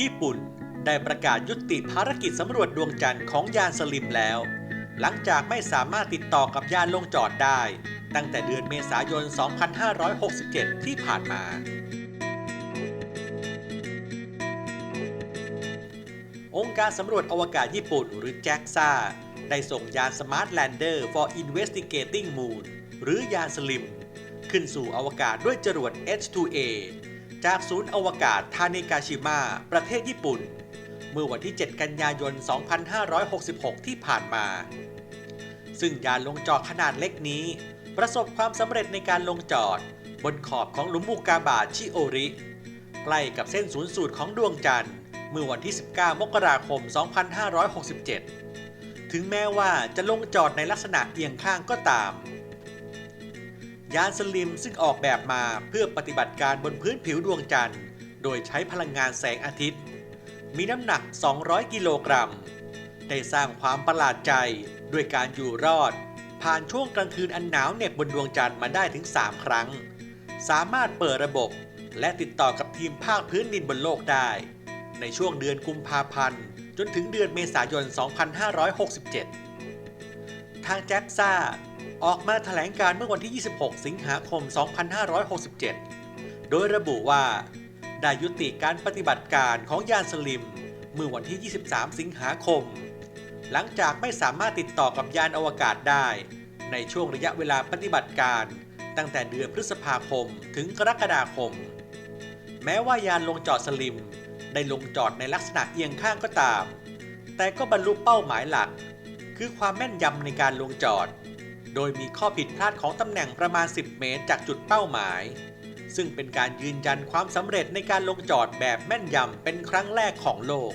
ญี่ปุ่น ได้ประกาศยุติภารกิจสำรวจดวงจันทร์ของยานสลิมแล้ว หลังจากไม่สามารถติดต่อกับยานลงจอดได้ ตั้งแต่เดือนเมษายน 2567 ที่ผ่านมา องค์การสำรวจอวกาศญี่ปุ่นหรือ JAXA ได้ส่งยาน Smart Lander for Investigating Moon หรือยานสลิม ขึ้นสู่อวกาศด้วยจรวด H2A จากศูนย์อวกาศทาเนกาชิมะประเทศญี่ปุ่น เมื่อวันที่ 7 กันยายน 2566 ที่ผ่านมา ซึ่งยานลงจอดขนาดเล็กนี้ ประสบความสำเร็จในการลงจอด บนขอบของหลุมอุกกาบาตชิโอริ ใกล้กับเส้นศูนย์สูตรของดวงจันทร์ เมื่อวันที่ 19 มกราคม 2567 ถึงแม้ว่าจะลงจอดในลักษณะเอียงข้างก็ตาม ยานสลิมซึ่งออกแบบมาเพื่อปฏิบัติการบนพื้นผิวดวงจันทร์ โดยใช้พลังงานแสงอาทิตย์ มีน้ำหนัก 200 กิโลกรัม ได้สร้างความประหลาดใจด้วยการอยู่รอด ผ่านช่วงกลางคืนอันหนาวเหน็บบนดวงจันทร์มาได้ถึง 3 ครั้ง สามารถเปิดระบบและติดต่อกับทีมภาคพื้นดินบนโลกได้ ในช่วงเดือนกุมภาพันธ์ จนถึงเดือนเมษายน 2567 ทางแจ็คซ่า ออกมาแถลงการเมื่อวันที่ 26 สิงหาคม 2567 โดยระบุว่า ได้ยุติการปฏิบัติการของยานสลิม เมื่อวันที่ 23 สิงหาคม หลังจากไม่สามารถติดต่อกับยานอวกาศได้ ในช่วงระยะเวลาปฏิบัติการ ตั้งแต่เดือนพฤษภาคมถึงกรกฎาคม แม้ว่ายานลงจอดสลิม ได้ลงจอดในลักษณะเอียงข้างก็ตาม แต่ก็บรรลุเป้าหมายหลัก คือความแม่นยำในการลงจอด โดยมีข้อผิดพลาดของตำแหน่งประมาณ 10 เมตรจากจุดเป้าหมาย ซึ่งเป็นการยืนยันความสำเร็จในการลงจอดแบบแม่นยำเป็นครั้งแรกของโลก